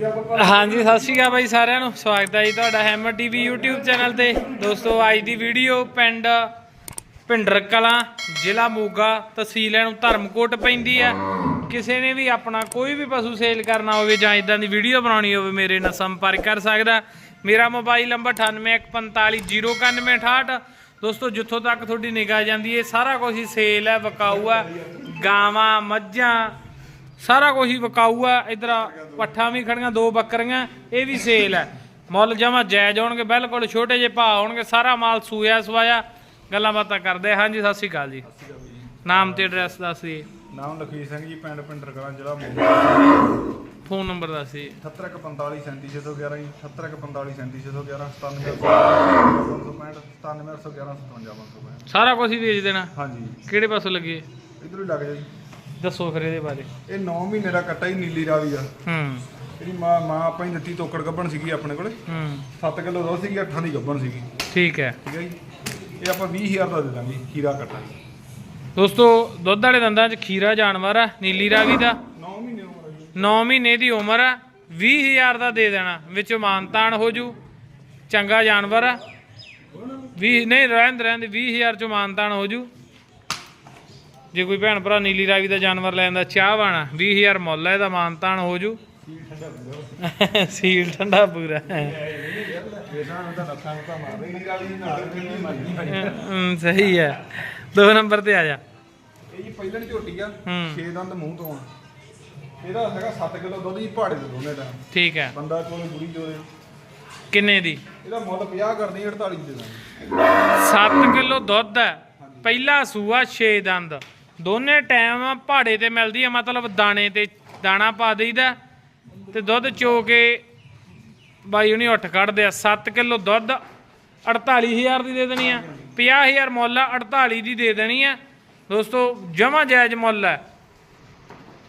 ਹਾਂਜੀ, ਸਤਿ ਸ਼੍ਰੀ ਅਕਾਲ ਬਾਈ ਸਾਰਿਆਂ ਨੂੰ। ਸਵਾਗਤ ਹੈ ਜੀ ਤੁਹਾਡਾ ਹੈਮਰ ਟੀਵੀ YouTube ਚੈਨਲ ਤੇ। ਦੋਸਤੋ, ਅੱਜ ਦੀ ਵੀਡੀਓ ਪਿੰਡ ਭਿੰਡਰ ਕਲਾਂ ਜ਼ਿਲ੍ਹਾ ਮੋਗਾ ਤਹਿਸੀਲ ਨੂੰ ਧਰਮਕੋਟ ਪੈਂਦੀ ਆ ਕਿਸੇ ਨੇ ਵੀ ਆਪਣਾ ਕੋਈ ਵੀ ਪਸ਼ੂ ਸੇਲ ਕਰਨਾ ਹੋਵੇ ਜਾਂ ਇਦਾਂ ਦੀ ਵੀਡੀਓ ਬਣਾਉਣੀ ਹੋਵੇ, ਮੇਰੇ ਨਾਲ ਸੰਪਰਕ ਕਰ ਸਕਦਾ ਮੇਰਾ ਮੋਬਾਈਲ ਨੰਬਰ 9815409168 ਦੋਸਤੋ, ਜਿੱਥੋਂ ਤੱਕ ਤੁਹਾਡੀ ਨਿਗਾਹ ਜਾਂਦੀ ਹੈ ਸਾਰਾ ਕੁਝ ਹੀ ਸੇਲ ਹੈ, ਵਿਕਾਊ ਹੈ। ਗਾਵਾਂ, ਮੱਝਾਂ ਸਾਰਾ ਕੁਝ ਹੀ ਵਿਕਾਊ ਆ ਇਧਰ ਪੱਠਾਂ ਵੀ ਖੜੀਆਂ ਦੋ ਬੱਕਰੀਆਂ ਇਹ ਵੀ ਸੇਲ ਹੈ ਮੁੱਲ ਜਮਾ ਜਾਇਜ਼ ਹੋਣਗੇ ਬਿਲਕੁਲ ਛੋਟੇ ਜਿਹੇ ਭਾਅ ਹੋਣਗੇ ਸਾਰਾ ਮਾਲ ਸੂਇਆ ਸਵਾਇਆ ਗੱਲਾਂ ਬਾਤਾਂ ਕਰਦੇ। ਹਾਂਜੀ ਸਤਿ ਸ਼੍ਰੀ ਅਕਾਲ ਜੀ ਨਾਮ ਤੇ ਐਡਰੈਸ ਦੱਸ ਦਿਏ ਨਾਮ ਲਖਵੀਰ ਸਿੰਘ ਜੀ ਪਿੰਡ ਪਿੰਡਰ ਕਲਾਂ ਜ਼ਿਲ੍ਹਾ ਮੋਗਾ ਫੋਨ ਨੰਬਰ ਦੱਸ ਦਿਏ 7145 37611 ਜੀ 7145 37611 9765 ਸਾਰਾ ਕੁਝ ਹੀ ਵੇਚ ਦੇਣਾ ਹਾਂਜੀ ਕਿਹੜੇ ਪਾਸੋਂ ਲੱਗੇ ਇਧਰੋਂ ਹੀ ਲੱਗ ਜਾ ਜੀ ਦੱਸੋ ਫਿਰ ਇਹਦੇ ਬਾਰੇ। ਇਹ 9 ਮਹੀਨੇ ਦਾ ਕੱਟਾ ਹੀ ਨੀਲੀ ਰਾਵੀ ਦਾ ਹੂੰ। ਇਹਦੀ ਮਾਂ ਮਾਂ ਆਪਾਂ ਹੀ ਦਿੱਤੀ ਤੋਕੜ ਗੱਬਣ ਸੀਗੀ ਆਪਣੇ ਕੋਲੇ। ਹੂੰ। 7 ਕਿਲੋ ਦੁੱਧ ਸੀਗੀ 8 ਦੀ ਗੱਬਣ ਸੀਗੀ। ਠੀਕ ਹੈ। ਠੀਕ ਹੈ ਜੀ। ਇਹ ਆਪਾਂ 20000 ਦਾ ਦੇ ਦਾਂਗੇ ਖੀਰਾ ਕੱਟਾ। ਦੋਸਤੋ ਦੁੱਧ ਵਾਲੇ ਦੰਦਾਂ 'ਚ ਖੀਰਾ ਜਾਨਵਰ ਆ ਨੀਲੀ ਰਾਵੀ ਦਾ। 9 ਮਹੀਨੇ ਉਮਰ ਹੈ ਜੀ। 9 ਮਹੀਨੇ ਦੀ ਉਮਰ ਆ 20000 ਦਾ ਦੇ ਦੇਣਾ। ਵਿੱਚੋਂ ਮਾਨਤਾਨ ਹੋ ਜੂ ਚੰਗਾ ਜਾਨਵਰ ਆ। 20 ਨਹੀਂ ਰਹਿਣ ਦੇ ਰਹਿਣ ਦੇ 20000 ਚੋਂ ਮਾਨਤਾਨ ਹੋ ਜੂ। ਜੇ ਕੋਈ ਭੈਣ ਭਰਾ ਨੀਲੀ ਰਾਵੀ ਦਾ ਜਾਨਵਰ ਲੈਂਦਾ ਚਾਹ ਵਾਣਾ 20000 ਮੁੱਲ ਹੈ ਇਹਦਾ ਮਾਨਤਾਨ ਹੋ ਜੂ। ਸੀਲ ਠੰਡਾ ਪੂਰਾ। ਦੀ ਸਹੀ ਹੈ ਦੋ ਨੰਬਰ ਤੇ ਆ ਜਾ। ਇਹ ਜੀ ਪਹਿਲਣ ਝੋਟੀ ਆ ਹੂੰ। 6 ਦੰਦ ਮੂੰਹ ਤੋਂ ਆ। ਇਹਦਾ ਹੈਗਾ 7 ਕਿਲੋ ਦੁੱਧ ਜੀ ਪਹਾੜੇ ਦੇ ਦੋਨੇ ਟਾਈਮ। ਠੀਕ ਹੈ ਬੰਦਾ ਕੋਲੇ ਬੁੜੀ ਜੋਦੇ ਕਿੰਨੇ ਦੀ? ਇਹਦਾ ਮੁੱਲ 50 ਕਰਨੀ 48 ਦੇ ਦਾਂਗੇ। 7 ਕਿਲੋ ਦੁੱਧ ਹੈ ਪਹਿਲਾ ਸੂਆ 6 ਦੰਦ। ਦੋਨੇ ਟਾਈਮ ਪਹਾੜੇ ਤੇ ਮਿਲਦੀ ਹੈ ਮਤਲਬ ਦਾਣੇ ਤੇ ਦਾਣਾ ਪਾ ਦੇਈਦਾ ਤੇ ਦੁੱਧ ਚੋ ਕੇ ਬਾਈ ਉਹਨੇ ਉੱਠ ਕੱਢਦੇ ਆ। 7 ਕਿਲੋ ਦੁੱਧ 48000 ਦੀ ਦੇ ਦੇਣੀ ਆ 50000 ਮੁੱਲ ਆ 48 ਦੀ ਦੇ ਦੇਣੀ ਆ। ਦੋਸਤੋ, ਜਮਾ ਜਾਇਜ਼ ਮੁੱਲ ਹੈ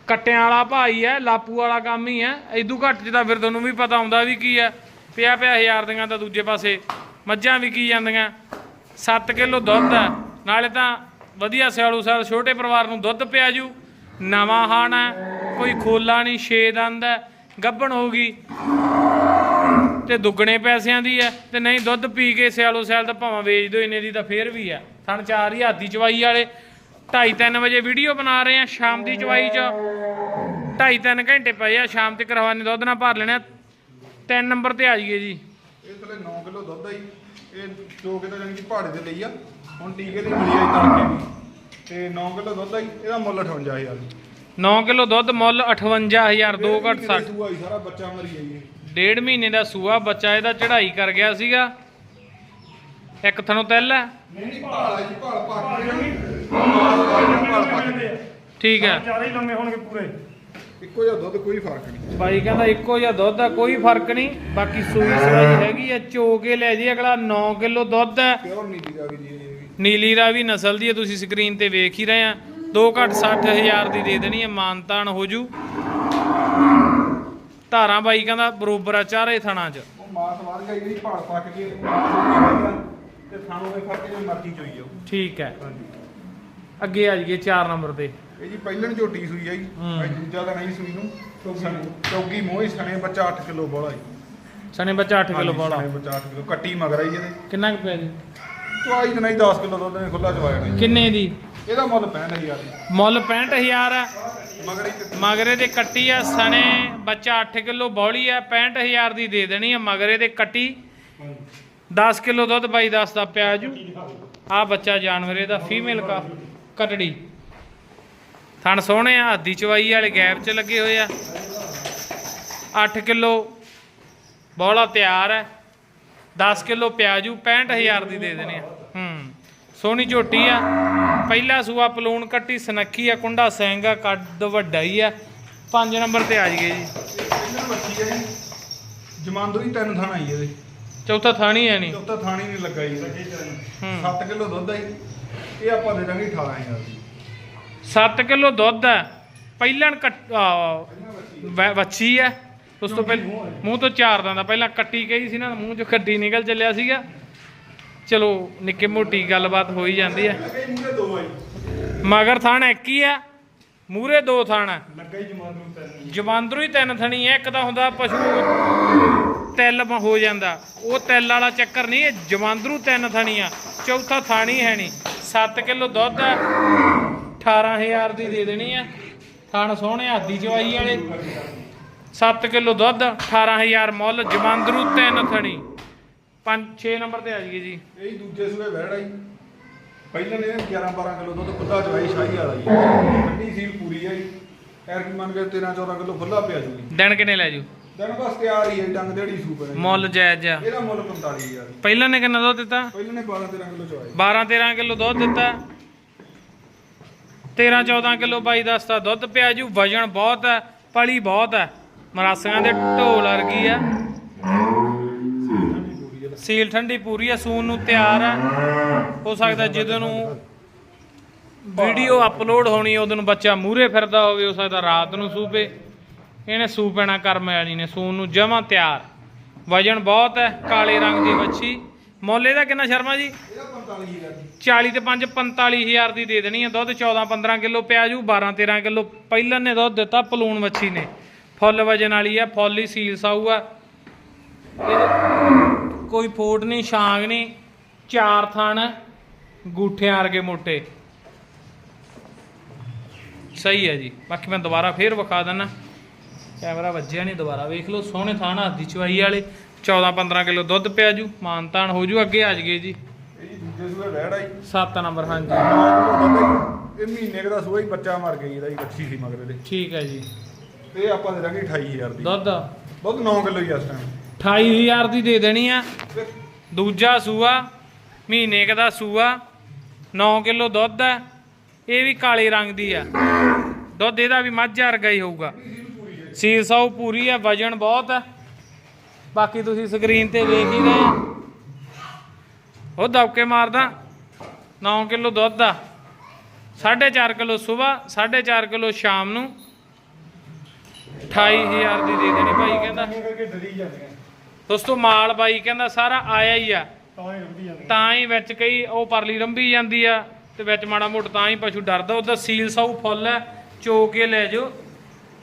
ਕੱਟਿਆਂ ਵਾਲਾ ਭਾਈ ਹੈ ਲਾਪੂ ਵਾਲਾ ਕੰਮ ਹੀ ਹੈ ਇਦੂ ਘੱਟ ਚ ਤਾਂ ਫਿਰ ਤੁਹਾਨੂੰ ਵੀ ਪਤਾ ਹੁੰਦਾ ਵੀ ਕੀ ਹੈ ਪਿਆ ਪਿਆ ਹਜ਼ਾਰ ਦੀਆਂ ਤਾਂ ਦੂਜੇ ਪਾਸੇ ਮੱਝਾਂ ਵੀ ਕੀ ਜਾਂਦੀਆਂ। 7 ਕਿਲੋ ਦੁੱਧ ਹੈ ਨਾਲੇ ਤਾਂ ਵਧੀਆ ਸਿਆਲੂ ਸਾਲ ਛੋਟੇ ਪਰਿਵਾਰ ਨੂੰ ਦੁੱਧ ਪਿਆ ਜੂ। ਨਵਾਂ ਹਾਣ ਕੋਈ ਖੋਲਾ ਨਹੀਂ, ਛੇ ਦੰਦ ਹੈ, ਗੱਭਣ ਹੋਊਗੀ ਤੇ ਦੁੱਗਣੇ ਪੈਸਿਆਂ ਦੀ ਹੈ, ਤੇ ਨਹੀਂ ਦੁੱਧ ਪੀ ਕੇ ਸਿਆਲੋ ਸਿਆਲ ਤਾਂ ਭਾਵੇਂ ਵੇਚ ਦੋ ਇੰਨੇ ਦੀ ਤਾਂ ਫੇਰ ਵੀ ਹੈ। ਥਣ ਚਾਰ ਹੀ ਚਵਾਈ ਵਾਲੇ। 2:30 ਵਜੇ ਵੀਡੀਓ ਬਣਾ ਰਹੇ ਆ ਸ਼ਾਮ ਦੀ ਚਵਾਈ 'ਚ। 2.5-3 ਘੰਟੇ ਪਏ ਆ, ਸ਼ਾਮ ਤੇ ਕਰਵਾਨੇ ਦੁੱਧ ਨਾਲ ਭਰ ਲੈਣਾ ਤਿੰਨ ਨੰਬਰ ਤੇ ਆ ਜਾਈਏ ਜੀ। ਇਹ ਥਲੇ 9 ਕਿਲੋ ਦੁੱਧ ਆ ਜੀ। ਇਹ ਚੋ ਤਾਂ ਜਾਨੀ ਕਿ ਪਹਾੜੇ ਤੇ ਲਈ ਆ। ਹੁਣ ਟੀਕੇ ਤੇ ਮਿਲੀ ਆ ਜੀ ਤੜਕੇ ਤੇ 9 ਕਿਲੋ ਦੁੱਧ ਆ ਜੀ ਇਹਦਾ ਮੁੱਲ 58000 ਜੀ। 9 ਕਿਲੋ ਦੁੱਧ ਮੁੱਲ 58000 ਦੋ ਘੱਟ 60 ਸੂਆ ਜੀ ਸਾਰਾ ਬੱਚਾ ਮਰੀ ਆ ਜੀ ਡੇਢ ਮਹੀਨੇ ਦਾ ਸੂਆ ਬੱਚਾ ਇਹਦਾ ਚੜ੍ਹਾਈ ਕਰ ਗਿਆ ਸੀਗਾ। ਇੱਕ ਥਣੋਂ ਤਿਲ ਹੈ। ਨਹੀਂ ਨਹੀਂ ਭਾਲ ਆ ਜੀ ਭਾਲ ਪੱਕ ਗਏ ਭਾਲ ਪੱਕ ਗਏ ਠੀਕ ਹੈ। ਜ਼ਿਆਦਾ ਹੀ ਲੰਮੇ ਹੋਣਗੇ ਪੂਰੇ। ਇੱਕੋ ਜਿਹਾ ਦੁੱਧ ਕੋਈ ਫ਼ਰਕ ਨਹੀਂ। ਬਾਈ ਕਹਿੰਦਾ ਇੱਕੋ ਜਿਹਾ ਦੁੱਧ ਆ ਕੋਈ ਫ਼ਰਕ ਨਹੀਂ। ਬਾਕੀ ਸੂਈ ਸਵਾਈ ਹੈਗੀ ਆ ਚੋ ਕੇ ਲੈ ਜੀ ਅਗਲਾ 9 ਕਿਲੋ ਦੁੱਧ ਹੈ। ਪਿਓਰ ਆ ਗਈ ਜੀ ਨੀਲੀ ਰਾਵੀ ਨਸਲ ਦੀ ਹੈ ਤੁਸੀਂ ਸਕਰੀਨ ਤੇ ਵੇਖ ਹੀ ਰਹੇ ਆ। ਦੋ ਘੱਟ 60000 ਦੀ ਦੇ ਦੇਣੀ ਹੈ ਮਾਨਤਾਨ ਹੋ ਜੂ। ਧਾਰਾਂ ਬਾਈ ਕਹਿੰਦਾ ਬਰੋਬਰ ਆ ਚਾਰੇ ਥਣਾ 'ਚ। ਉਹ ਮਾਸ ਵਾਰ ਗਈ ਜਿਹੜੀ ਭਾਲ ਪੱਕ ਕੇ ਮਾਸ ਹੋ ਗਈ ਹੈਗਾ ਤੇ ਸਾਨੂੰ ਦੇ ਫ਼ਰਕ ਜੇ ਮਰਜ਼ੀ ਚੋਈ ਜਾਓ। ਠੀਕ ਹੈ। ਅੱਗੇ ਆ ਜਾਈਏ 4 ਨੰਬਰ ਤੇ। ਇਹ ਜੀ ਪਹਿਲਣ ਝੋਟੀ ਸੂਈ ਆ ਜੀ। ਦੂਜਾ ਤਾਂ ਨਹੀਂ ਸੂਈ ਨੂੰ। ਚੌਗੀ ਮੋਹੀ। ਸਣੇ ਬੱਚਾ 8 ਕਿਲੋ ਬੋਲਾ ਜੀ। ਸਣੇ ਬੱਚਾ 8 ਕਿਲੋ ਬੋਲਾ। ਸਣੇ ਬੱਚਾ 8 ਕਿਲੋ। ਕੱਟੀ ਮਗਰ ਇਹਦੇ। ਕਿੰਨਾ ਕੁ ਪਿਆ ਜੀ ਚਵਾਈ ਤਾਂ ਨਹੀਂ 10 ਕਿਲੋ ਦੁੱਧ ਨੇ ਖੁੱਲਾ ਚਵਾਇਆ ਨਹੀਂ। ਕਿੰਨੇ ਦੀ? ਇਹਦਾ ਮੁੱਲ 65000 ਜੀ ਮੁੱਲ 65000 ਆ। ਮਗਰ ਮਗਰੇ ਦੇ ਕੱਟੀ ਆ ਸਣੇ ਬੱਚਾ 8 ਕਿਲੋ ਬੌਲੀ ਆ 65000 ਦੀ ਦੇ ਦੇਣੀ ਆ ਮਗਰੇ ਦੇ ਕੱਟੀ। 10 ਕਿਲੋ ਦੁੱਧ ਬਾਈ ਦੱਸਦਾ ਪਿਆ ਜੂ ਆ ਬੱਚਾ ਜਾਨਵਰੇ ਦਾ ਫੀਮੇਲ ਕਾ ਕਟੜੀ। ਥਣ ਸੋਹਣੇ ਆ ਹੱਦੀ ਚਵਾਈ ਵਾਲੇ ਗੈਪ 'ਚ ਲੱਗੇ ਹੋਏ ਆ। 8 ਕਿਲੋ ਬੌਲਾ ਤਿਆਰ ਹੈ 10 ਕਿਲੋ ਪਿਆਜੂ 65000 ਦੀ ਦੇ ਦੇਣੇ ਆ। ਹੂੰ ਸੋਹਣੀ ਝੋਟੀ ਆ। ਪਹਿਲਾ ਸੂਆ ਪਲੂਣ ਕੱਟੀ ਸਨੱਖੀ ਆ ਕੁੰਡਾ ਸੈਂਗਾ ਕੱਦ ਵੱਡਾ ਹੀ ਆ। 5 ਨੰਬਰ ਤੇ ਆ ਜੀਏ ਜੀ। ਇਹ ਪਹਿਲਣ ਬੱਚੀ ਹੈ ਜਮਾਂਦੂ ਹੀ ਤਿੰਨ ਥਾਣਾ ਆਈ ਇਹਦੇ। ਚੌਥਾ ਥਾਣੀ ਹੈ ਨਹੀਂ। ਚੌਥਾ ਥਾਣੀ ਨਹੀਂ ਲੱਗਾ ਜੀ। ਹੂੰ। 7 ਕਿਲੋ ਦੁੱਧ ਆ ਜੀ। ਇਹ ਆਪਾਂ ਦੇ ਦਾਂਗੇ 18000 ਦੀ। 7 ਕਿਲੋ ਦੁੱਧ ਹੈ ਪਹਿਲਣ ਕੱਟ ਆ, ਵ- ਵੱਛੀ ਹੈ ਉਸ ਤੋਂ ਪਹਿਲਾਂ ਮੂੰਹ ਤੋਂ ਚਾਰ ਦੰਦਾ ਪਹਿਲਾਂ ਕੱਟੀ ਗਈ ਸੀ ਨਾ ਮੂੰਹ ਚੋਂ ਖੱਡੀ ਨਿਕਲ ਚੱਲਿਆ ਸੀਗਾ। ਚਲੋ ਨਿੱਕੇ ਮੋਟੀ ਗੱਲਬਾਤ ਹੋ ਹੀ ਜਾਂਦੀ ਹੈ ਮਗਰ ਥਾਣ ਇੱਕ ਹੀ ਆ ਮੂਰੇ ਦੋ ਥਣ। ਆ। ਲੱਗਾ ਹੀ ਜਮਾਨ ਨੂੰ ਜਮਾਂਦਰੂ ਹੀ ਤਿੰਨ ਥਣੀ ਹੈ ਇੱਕ ਤਾਂ ਹੁੰਦਾ ਪਸ਼ੂ ਤਿਲ ਹੋ ਜਾਂਦਾ। ਉਹ ਤਿਲ ਵਾਲਾ ਚੱਕਰ ਨਹੀਂ, ਇਹ ਜਮਾਂਦਰੂ ਤਿੰਨ ਥਣੀ ਆ, ਚੌਥਾ ਥਾਣੀ ਹੈ ਨਹੀਂ। 7 ਕਿਲੋ ਦੁੱਧ ਆ 18000 ਦੀ ਦੇ ਦੇਣੀ ਆ। ਥਣ ਸੋਹਣੇ ਹਾਦੀ ਜਵਾਈ ਵਾਲੇ। 7 ਕਿਲੋ ਦੁੱਧ 18000 ਮੁੱਲ ਜਮਾਂਦਰੂ ਤਿੰਨ ਥਣੀ। 5 6 ਨੰਬਰ ਤੇ ਆ ਜਾਈਏ ਜੀ। ਇਹ ਹੀ ਦੂਜੇ ਸੂਏ ਵਹਿੜ ਆਈ ਪਹਿਲਾਂ ਨੇ 11 12 ਕਿਲੋ ਦੁੱਧ ਖੁੱਲਾ ਚਵਾਈ ਸ਼ਾਹੀ ਵਾਲਾ ਜੀ। ਠੰਡੀ ਸੀਲ ਪੂਰੀ ਆਈ ਐਰ ਕੀ ਮੰਨ ਕੇ 13 14 ਕਿਲੋ ਖੁੱਲਾ ਪਿਆ ਜੂਗੀ ਦਿਨ ਕਿੰਨੇ ਲੈ ਜੂ? ਦਿਨ ਬਸ ਤਿਆਰ ਹੀ ਹੈ ਡੰਗ ਦੇੜੀ ਸੂਪ ਹੈ ਮੁੱਲ ਜਾਇਜ਼ ਆ। ਇਹਦਾ ਮੁੱਲ 45000 ਪਹਿਲਾਂ ਨੇ ਕਿੰਨਾ ਦੁੱਧ ਦਿੱਤਾ? ਪਹਿਲਾਂ ਨੇ 12 13 ਕਿਲੋ ਚਵਾਈ 12 13 ਕਿਲੋ ਦੁੱਧ ਦਿੱਤਾ। 13 14 ਕਿਲੋ ਬਾਈ ਦੱਸਦਾ ਦੁੱਧ ਪਿਆ ਜੂ। ਵਜਨ ਬਹੁਤ ਹੈ ਪਲੀ ਬਹੁਤ ਹੈ ਮਰਾਸੀਆਂ ਦੇ ਢੋਲ ਵਰਗੀ ਆ। ਸੀਲ ਠੰਡੀ ਪੂਰੀ ਆ ਸੂਨ ਨੂੰ ਤਿਆਰ ਆ। ਹੋ ਸਕਦਾ ਜਦੋਂ ਨੂੰ ਵੀਡੀਓ ਅਪਲੋਡ ਹੋਣੀ ਉਦੋਂ ਨੂੰ ਬੱਚਾ ਮੂਰੇ ਫਿਰਦਾ ਹੋਵੇ, ਹੋ ਸਕਦਾ ਰਾਤ ਨੂੰ ਸੂਪੇ। ਇਹਨੇ ਸੂ ਪੈਣਾ ਕਰਮ ਵਾਲੀ ਨੇ ਸੂਨ ਨੂੰ ਜਮਾ ਤਿਆਰ। ਵਜਨ ਬਹੁਤ ਹੈ, ਕਾਲੇ ਰੰਗ ਦੀ ਵੱਛੀ ਮੌਲੇ ਦਾ ਕਿੰਨਾ ਸ਼ਰਮਾ ਜੀ? ਇਹਦਾ 45000 ਦੀ 40 ਤੇ 5 45000 ਦੀ ਦੇ ਦੇਣੀ ਹੈ ਦੁੱਧ 14 15 ਕਿਲੋ ਪਿਆ ਜੂ 12 13 ਕਿਲੋ। ਪਹਿਲਾਂ ਨੇ ਦੁੱਧ ਦਿੱਤਾ ਪਲੂਣ ਵੱਛੀ ਨੇ। ਫੁੱਲ ਵਜਨ ਵਾਲੀ ਆ, ਫੁੱਲ ਹੀ ਸੀਲ ਸਾਊ ਆ। ਕੋਈ ਫੋਟ ਨਹੀਂ ਛਾਂਗ ਨਹੀਂ ਚਾਰ ਥਣ ਗੂਠਿਆਂ ਵਰਗੇ ਮੋਟੇ। ਸਹੀ ਹੈ ਜੀ। ਬਾਕੀ ਮੈਂ ਦੁਬਾਰਾ ਫੇਰ ਵਿਖਾ ਦਿੰਦਾ ਕੈਮਰਾ ਵੱਜਿਆ ਨਹੀਂ ਦੁਬਾਰਾ ਵੇਖ ਲਓ। ਸੋਹਣੇ ਥਾਣ ਹੱਥ ਦੀ ਚਵਾਈ ਵਾਲੇ। 14 15 ਕਿਲੋ ਦੁੱਧ ਪਿਆ ਜੂ। ਮਾਨਤਾਨ ਹੋ ਜੂ ਅੱਗੇ ਆ ਜਗੇ ਜੀ। ਇਹ ਜੀ ਦੂਜੇ ਸੂਏ ਵਹਿੜ ਆਈ। 7 ਨੰਬਰ ਹਾਂਜੀ। 9 ਕਿਲੋ ਦੁੱਧ ਆਈ ਇਹ ਮਹੀਨੇ ਦਾ ਸੂਆ ਹੀ ਬੱਚਾ ਮਰ ਗਈ ਇਹਦਾ ਹੀ ਬੱਚੀ ਸੀ ਮਗਰ ਦੇ ਠੀਕ ਹੈ ਜੀ। ਤੇ ਇਹ ਆਪਾਂ ਦੇ ਦਾਂਗੇ 28000 ਦੀ। ਦੁੱਧ? ਦੁੱਧ 9 ਕਿਲੋ ਹੀ ਇਸ ਟਾਈਮ 28000 ਦੀ ਦੇ ਦੇਣੀ ਆ। ਦੂਜਾ ਸੂਆ, ਮਹੀਨੇ ਕ ਦਾ ਸੂਆ 9 ਕਿਲੋ ਦੁੱਧ ਹੈ ਇਹ ਵੀ ਕਾਲੇ ਰੰਗ ਦੀ ਆ। ਦੁੱਧ ਇਹਦਾ ਵੀ ਮੱਝ ਵਰਗਾ ਹੀ ਹੋਊਗਾ। ਸੀਲ ਸੌ ਪੂਰੀ ਹੈ ਵਜਨ ਬਹੁਤ ਹੈ ਬਾਕੀ ਤੁਸੀਂ ਸਕਰੀਨ ਤੇ ਵੇਖ ਹੀ ਰਹੇ ਆ। ਉਹ ਦਬਕੇ ਮਾਰਦਾ। 9 ਕਿਲੋ ਦੁੱਧ ਆ। 4.5 ਕਿਲੋ ਸਵੇਰ 4.5 ਕਿਲੋ ਸ਼ਾਮ ਨੂੰ। 28000 ਦੀ ਦੇ ਦੇਣੀ ਭਾਈ, ਕਹਿੰਦਾ। ਕਰਕੇ ਡਰੀ ਜਾਂਦੇ ਦੋਸਤੋ ਮਾਲ ਬਾਈ ਕਹਿੰਦਾ ਸਾਰਾ ਆਇਆ ਹੀ ਆ। ਤਾਂ ਹੀ ਵਿੱਚ ਕਈ ਉਹ ਪਰਲੀ ਰੰਭੀ ਜਾਂਦੀ ਆ ਤੇ ਵਿੱਚ ਮਾੜਾ ਮੋਟਾ ਤਾਂ ਹੀ ਪਸ਼ੂ ਡਰਦਾ। ਉਹਦਾ ਸੀਲ ਸਾਊ ਫੁੱਲ ਹੈ ਚੋ ਕੇ ਲੈ ਜਾਓ।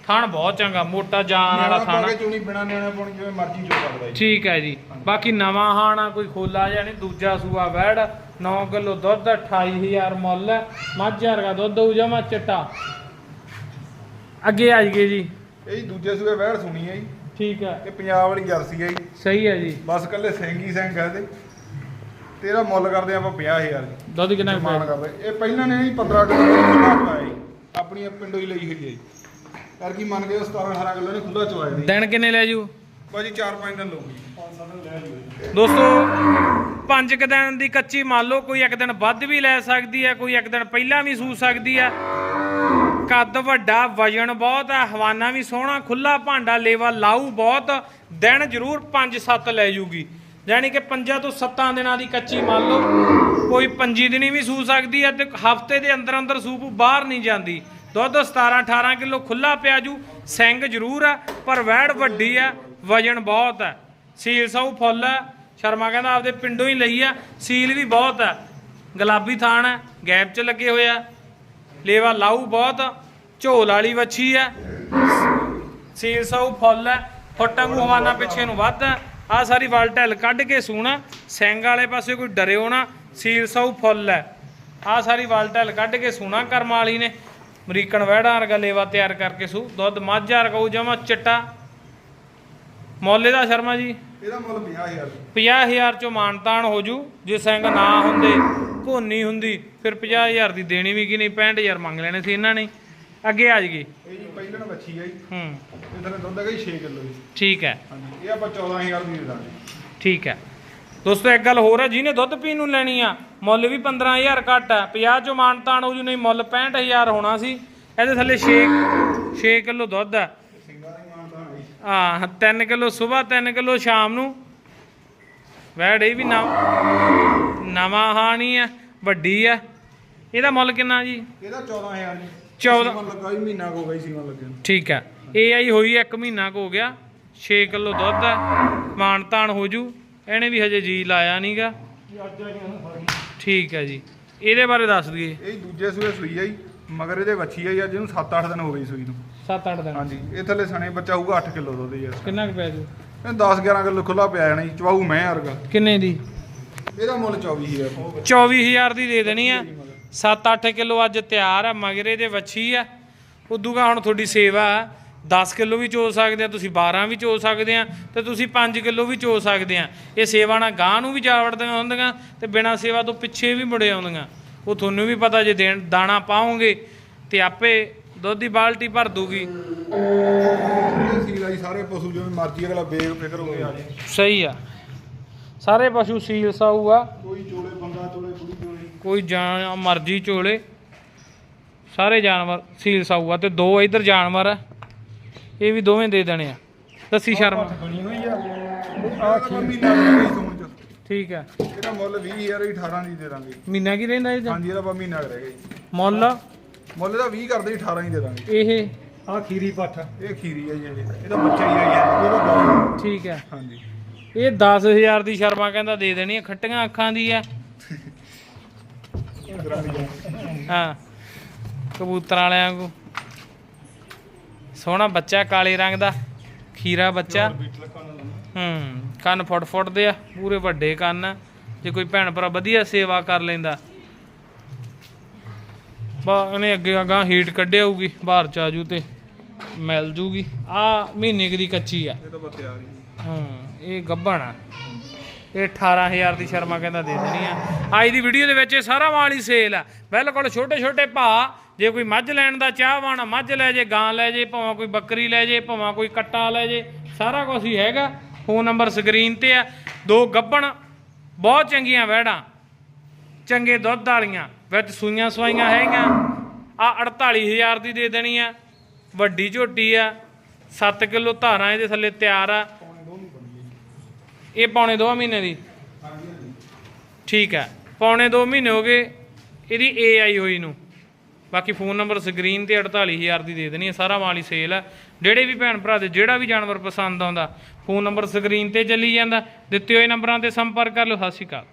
ਥਣ ਬਹੁਤ ਚੰਗਾ ਮੋਟਾ ਜਾਨ ਵਾਲਾ ਥਣ ਕੇ ਚੂਣੀ ਬਿਨਾ ਨਿਆਣਾ ਪਾਉਣੀ ਜਿਵੇਂ ਮਰਜ਼ੀ ਚੋ ਸਕਦਾ ਜੀ। ਠੀਕ ਹੈ ਜੀ। ਬਾਕੀ ਨਵਾਂ ਹਾਣਾ ਕੋਈ ਖੋਲਾ ਜਾਂ ਨਹੀਂ ਦੂਜਾ ਸੂਆ ਵੈੜ 9 ਕਿਲੋ ਦੁੱਧ 28000 ਮੁੱਲ। ਮੱਝ ਵਰਗਾ ਦੁੱਧ ਹੋਊ ਜਮਾ ਚਿੱਟਾ। ਅੱਗੇ ਆ ਜੀ। ਇਹ ਦੂਜੇ ਸੂਏ ਵਹਿੜ ਸੁਣੀ ਹੈ ਜੀ। ਠੀਕ ਹੈ ਇਹ ਪੰਜਾਬ ਵਾਲੀ ਜਰਸੀ ਹੈ ਜੀ ਸਹੀ ਹੈ ਜੀ। ਬਸ ਕੱਲੇ ਸਿੰਘੀ ਸਿੰਘ ਹੈ ਤੇ ਤੇਰਾ ਮੁੱਲ ਕਰਦੇ ਆਪਾਂ 50000 ਜੀ। ਦੁੱਧ ਕਿੰਨਾ ਕੁ ਮਾਨ ਪਿਆ? ਕਰਦੇ। ਇਹ ਪਹਿਲਾਂ ਨੇ ਜੀ 15 ਕਿਲੋ ਖੁੱਲਾ ਚਵਾਇਆ ਜੀ ਆਪਣੀ ਪਿੰਡੋਂ ਹੀ ਲਈ ਹੋਈ ਹੈ ਜੀ। ਕਰ ਕੀ ਮੰਨ ਕੇ 17 18 ਕਿਲੋ ਨੇ ਖੁੱਲਾ ਚਵਾਇਆ ਜੀ। ਦਿਨ ਕਿੰਨੇ ਲੈ ਜੂ? ਭਾਜੀ 4-5 ਦਿਨ ਲਊਗੀ। ਦੋਸਤੋ ਪੰਜ ਕੁ ਦਿਨ ਦੀ ਕੱਚੀ ਮੰਨ ਲਓ ਕੋਈ ਇੱਕ ਦਿਨ ਵੱਧ ਵੀ ਲੈ ਸਕਦੀ ਹੈ ਕੋਈ ਇੱਕ ਦਿਨ ਪਹਿਲਾਂ ਵੀ ਸੂ ਸਕਦੀ ਹੈ ਕੱਦ ਵੱਡਾ, ਵਜਨ ਬਹੁਤ ਹੈ, ਹਵਾਨਾ ਵੀ ਸੋਹਣਾ ਖੁੱਲਾ ਭਾਂਡਾ ਲੇਵਾ ਲਾਊ ਬਹੁਤ, ਦਿਨ ਜ਼ਰੂਰ 5-7 ਲੈ ਜੂਗੀ। ਯਾਨੀ ਕਿ 5 ਤੋਂ 7 ਦਿਨਾਂ ਦੀ ਕੱਚੀ ਮੰਨ ਲਓ, ਕੋਈ ਪੰਜੀ ਦਿਨੀ ਵੀ ਸੂ ਸਕਦੀ ਹੈ ਤੇ ਹਫ਼ਤੇ ਦੇ ਅੰਦਰ ਅੰਦਰ ਸੂਪ ਬਾਹਰ ਨਹੀਂ ਜਾਂਦੀ। ਦੁੱਧ 17-18 ਕਿਲੋ ਖੁੱਲਾ ਪਿਆ ਜੂ ਸਿੰਘ ਜ਼ਰੂਰ ਹੈ, ਪਰ ਵੈੜ ਵੱਡੀ ਹੈ, ਵਜਨ ਬਹੁਤ ਹੈ। ਸੀਲ ਸੌ ਫੁੱਲ ਹੈ, ਸ਼ਰਮਾ ਕਹਿੰਦਾ ਆਪਦੇ ਪਿੰਡੋਂ ਹੀ ਲਈ ਆ ਸੀਲ ਵੀ ਬਹੁਤ ਹੈ। ਗੁਲਾਬੀ ਥਾਣ ਹੈ, ਗੈਪ 'ਚ ਲੱਗੇ ਹੋਏ ਆ। ਲੇਵਾ ਲਾਊ ਬਹੁਤ ਝੋਲ ਵਾਲੀ ਵੱਛੀ ਹੈ। ਸੀਲ ਸੌ ਫੁੱਲ ਹੈ ਫੁੱਟਾਂ ਹਵਾਨਾ ਪਿੱਛੇ ਨੂੰ ਵੱਧ ਆ ਸਾਰੀ ਵਲਟੈਲ ਕੱਢ ਕੇ ਸੂਣਾ ਸਿੰਘ ਵਾਲੇ ਪਾਸੇ ਕੋਈ ਡਰਿਓ ਨਾ ਸੀਲ ਸੌ ਫੁੱਲ ਹੈ। ਆ ਸਾਰੀ ਵਲਟੈਲ ਕੱਢ ਕੇ ਸੂਣਾ ਕਰਮ ਵਾਲੀ ਨੇ। ਅਮਰੀਕਨ ਵਹਿੜਾਂ ਵਰਗਾ ਲੇਵਾ ਤਿਆਰ ਕਰਕੇ ਸੂ। ਦੁੱਧ ਮੱਝ ਵਰਗਾ ਉਹ ਜਮਾ ਚਿੱਟਾ। ਮੌਲੇ ਦਾ ਸ਼ਰਮਾ ਜੀ? ਇਹਦਾ ਮੁੱਲ 50000 ਜੀ 50000 ਚੋਂ ਮਾਨਤਾਨ ਹੋ ਜੂ ਜੇ ਸਿੰਘ ਨਾ ਹੁੰਦੇ। ਘੋਨੀ ਹੁੰਦੀ ਫਿਰ 50000 ਦੀ ਦੇਣੀ ਵੀ ਕਿ ਨਹੀਂ 65000 ਮੰਗ ਲੈਣੇ ਸੀ ਇਹਨਾਂ ਨੇ। ਅੱਗੇ ਆ ਜਗੀ ਇਹ ਜੀ ਪਹਿਲਾਂ ਵੱਛੀ ਹੈ ਜੀ ਹੂੰ। ਇਹਦਾ ਦੁੱਧ ਹੈਗਾ ਜੀ 6 ਕਿਲੋ ਜੀ। ਠੀਕ ਹੈ। ਹਾਂਜੀ ਇਹ ਆਪਾਂ 14000 ਦੀ ਦੇ ਦਾਂਗੇ। ਠੀਕ ਹੈ। ਦੋਸਤੋ ਇੱਕ ਗੱਲ ਹੋਰ ਹੈ ਜਿਹਨੇ ਦੁੱਧ ਪੀਣ ਨੂੰ ਲੈਣੀ ਆ ਮੁੱਲ ਵੀ 15000 ਘੱਟ ਹੈ। 50 ਚੋਂ ਮਾਨਤਾਨ ਹੋ ਜੂ ਨਹੀਂ ਮੁੱਲ 65000 ਹੋਣਾ ਸੀ। ਇਹਦੇ ਥੱਲੇ 6 6 ਕਿਲੋ ਦੁੱਧ ਹੈ। ਸਿੰਘਾਂ ਦੀ ਮਾਨਤਾ ਹੈ ਜੀ ਹਾਂ 3 ਕਿਲੋ ਸਵੇਰ 3 ਕਿਲੋ ਸ਼ਾਮ ਨੂੰ ਵੈੜ ਇਹ ਵੀ ਨਵ- ਨਵਾਂ ਹਾਣੀ ਹੈ ਵੱਡੀ ਹੈ ਇਹਦਾ ਮੁੱਲ ਕਿੰਨਾ ਜੀ? ਇਹਦਾ 14000 ਜੀ। 14 ਸੀਮਨ ਲੱਗਾ ਜੀ ਮਹੀਨਾ ਕੁ ਹੋ ਗਿਆ ਜੀ ਸੀਮਨ ਲੱਗੇ ਨੂੰ। ਠੀਕ ਹੈ ਇਹ ਆਈ ਹੋਈ 1 ਮਹੀਨਾ ਕੁ ਹੋ ਗਿਆ। 6 ਕਿਲੋ ਦੁੱਧ ਹੈ ਮਾਨਤਾਨ ਹੋ ਜੂ। ਇਹਨੇ ਵੀ ਹਜੇ ਜੀ ਲਾਇਆ ਨਹੀਂਗਾ ਠੀਕ ਹੈ ਜੀ। ਇਹਦੇ ਬਾਰੇ ਦੱਸ ਦਈਏ। ਇਹ ਦੂਜੇ ਸੂਏ ਸੂਈ ਆ ਜੀ। ਮਗਰ ਇਹਦੇ ਵੱਛੀ ਆ ਯਾਰ ਜਿਹਨੂੰ 7-8 ਦਿਨ ਹੋ ਗਈ ਸੂਈ ਨੂੰ। 7-8 ਦਿਨ। ਹਾਂਜੀ। ਇਹ ਥੱਲੇ ਸਣੇ ਬੱਚਾ ਹੋਊਗਾ 8 ਕਿਲੋ ਦੁੱਧ ਯਾਰ ਕਿੰਨਾ ਕੁ ਪੈ ਜੂ? ਇਹ 10-11 ਕਿਲੋ ਖੁੱਲਾ ਪਿਆ ਜਾਣਾ ਜੀ ਚਵਾਊ ਮੈਂ ਵਰਗਾ। ਕਿੰਨੇ ਦੀ? ਇਹਦਾ ਮੁੱਲ 24000 24000 ਦੀ ਦੇ ਦੇਣੀ ਆ। 7-8 ਕਿਲੋ ਅੱਜ ਤਿਆਰ ਆ ਮਗਰੇ ਦੇ ਵੱਛੀ ਆ। ਉਦੂਗਾ ਹੁਣ ਤੁਹਾਡੀ ਸੇਵਾ ਆ। 10 ਕਿਲੋ ਵੀ ਚੋ ਸਕਦੇ ਆ ਤੁਸੀਂ 12 ਵੀ ਚੋ ਸਕਦੇ ਆ ਤੇ ਤੁਸੀਂ 5 ਕਿਲੋ ਵੀ ਚੋ ਸਕਦੇ ਆ। ਇਹ ਸੇਵਾ ਨਾਲ ਗਾਂ ਨੂੰ ਵੀ ਜਾ ਵੜਦੀਆਂ ਹੁੰਦੀਆਂ ਤੇ ਬਿਨਾਂ ਸੇਵਾ ਤੋਂ ਪਿੱਛੇ ਵੀ ਮੁੜੇ ਆਉਂਦੀਆਂ। ਉਹ ਤੁਹਾਨੂੰ ਵੀ ਪਤਾ ਜੇ ਦੇਣ ਦਾਣਾ ਪਾਓਗੇ ਤੇ ਆਪੇ ਦੁੱਧ ਦੀ ਬਾਲਟੀ ਭਰ ਦੂਗੀ। ਸਾਰੇ ਪਸ਼ੂ ਜਿਵੇਂ ਮਰਜ਼ੀ ਅਗਲਾ ਬੇਗ ਫਿਕਰ ਹੋ ਕੇ ਆ ਜੇ। ਸਹੀ ਆ। ਸਾਰੇ ਪਸ਼ੂ ਸੀਲ ਸਾਊ ਆ ਕੋਈ ਚੋਲੇ ਬੰਦਾ ਚੋਲੇ ਕੁੜੀ ਚੋਲੇ। ਕੋਈ ਜਾਨ ਮਰਜ਼ੀ ਚੋਲੇ। ਸਾਰੇ ਜਾਨਵਰ ਸੀਲ ਸਾਊ ਆ ਤੇ ਦੋ ਇਧਰ ਜਾਨਵਰ ਆ। ਇਹ ਵੀ ਦੋਵੇਂ ਦੇ ਦੇਣੇ ਆ। ਦੱਸੀ ਸ਼ਰਮ। ਬਣੀ ਹੋਈ ਆ। ਆ ਮਹੀਨਾ ਰਹਿ ਗਈ ਸੂਣ ਚ। ਠੀਕ ਆ। ਇਹਦਾ ਮੁੱਲ 20000 ਹੀ 18 ਦੀ ਦੇ ਦਾਂਗੇ। ਮਹੀਨਾ ਕੀ ਰਹਿੰਦਾ ਇਹਦਾ? ਹਾਂਜੀ ਇਹਦਾ ਬਾ ਮਹੀਨਾ ਕੁ ਰਹਿ ਗਿਆ ਜੀ। ਮੁੱਲ? ਮੁੱਲ ਇਹਦਾ 20 ਕਰਦੇ 18 ਹੀ ਦੇ ਦਾਂਗੇ। ਇਹ ਆ ਖੀਰੀ ਪੱਠ ਇਹ ਖੀਰੀ ਹੈ ਜੀ ਇਹ। ਇਹਦਾ ਬੱਚਾ ਹੀ ਯਾਰ ਇਹਦਾ ਗਾਂ ਠੀਕ ਆ। ਹਾਂਜੀ। ਇਹ 10000 ਦੀ ਸ਼ਰਮਾ ਕਹਿੰਦਾ ਦੇ ਦੇਣੀ ਆ ਖੱਟੀਆਂ ਅੱਖਾਂ ਦੀ ਆ। ਹਾਂ ਕਬੂਤਰਾਂ ਵਾਲਿਆਂ ਕੋ ਸੋਹਣਾ ਬੱਚਾ ਕਾਲੇ ਰੰਗ ਦਾ। ਖੀਰਾ ਬੱਚਾ। ਹੂੰ ਕੰਨ ਫੁੱਟ ਫੁੱਟ ਦੇ ਆ ਪੂਰੇ ਵੱਡੇ ਕੰਨ। ਆ। ਜੇ ਕੋਈ ਭੈਣ ਭਰਾ ਵਧੀਆ ਸੇਵਾ ਕਰ ਲੈਂਦਾ। ਬਾ ਉਹਨੇ ਅੱਗੇ ਅਗਾਂ ਹੀਟ ਕੱਢਿਆ ਹੋਊਗੀ ਬਾਹਰ ਚ ਆਜੂ ਤੇ। ਮਿਲ ਜੂਗੀ। ਆ ਮਹੀਨੇ ਕੁ ਦੀ ਕੱਚੀ ਆ। ਇਹ ਤਾਂ ਬਸ ਤਿਆਰ ਹੀ। ਹਾਂ ਇਹ ਗੱਭਣ ਆ। ਇਹ 18000 ਦੀ ਸ਼ਰਮਾ ਕਹਿੰਦਾ ਦੇ ਦੇਣੀ ਆ। ਅੱਜ ਦੀ ਵੀਡੀਓ ਦੇ ਵਿੱਚ ਇਹ ਸਾਰਾ ਮਾਲ ਹੀ ਸੇਲ ਆ। ਬਿਲਕੁਲ ਛੋਟੇ ਛੋਟੇ ਭਾ ਜੇ ਕੋਈ ਮੱਝ ਲੈਣ ਦਾ ਚਾਹਵਾਨ ਮੱਝ ਲੈ ਜੇ ਗਾਂ ਲੈ ਜੇ ਭਾਵੇਂ ਕੋਈ ਬੱਕਰੀ ਲੈ ਜੇ ਭਾਵੇਂ ਕੋਈ ਕੱਟਾ ਲੈ ਜੇ ਸਾਰਾ ਕੁਝ ਹੀ ਹੈਗਾ। ਫੋਨ ਨੰਬਰ ਸਕਰੀਨ ਤੇ ਆ। ਦੋ ਗੱਭਣ ਬਹੁਤ ਚੰਗੀਆਂ ਵਹਿੜਾਂ। ਚੰਗੇ ਦੁੱਧ ਵਾਲੀਆਂ ਵਿੱਚ ਸੂਈਆਂ ਸਵਾਈਆਂ ਹੈਗੀਆਂ। ਆ 48000 ਦੀ ਦੇ ਦੇਣੀ ਆ। ਵੱਡੀ ਝੋਟੀ ਆ 7 ਕਿਲੋ ਧਾਰਾਂ ਇਹਦੇ ਥੱਲੇ ਤਿਆਰ ਆ। ਇਹ ਪੌਣੇ 2 ਮਹੀਨੇ ਦੀ। ਠੀਕ ਹੈ ਪੌਣੇ 2 ਮਹੀਨੇ ਹੋ ਗਏ, ਇਹਦੀ ਏ ਆਈ ਹੋਈ ਨੂੰ। ਬਾਕੀ ਫੋਨ ਨੰਬਰ ਸਕਰੀਨ ਤੇ 48000 ਦੀ ਦੇ ਦੇਣੀ ਹੈ ਸਾਰਾ ਮਾਲ ਹੀ ਸੇਲ ਹੈ ਜਿਹੜੇ ਵੀ ਭੈਣ ਭਰਾ ਦੇ ਜਿਹੜਾ ਵੀ ਜਾਨਵਰ ਪਸੰਦ ਆਉਂਦਾ, ਫੋਨ ਨੰਬਰ ਸਕਰੀਨ ਤੇ ਚੱਲੀ ਜਾਂਦਾ। ਦਿੱਤੇ ਹੋਏ ਨੰਬਰਾਂ ਤੇ ਸੰਪਰਕ ਕਰ ਲਓ, ਸਤਿ ਸ਼੍ਰੀ ਅਕਾਲ।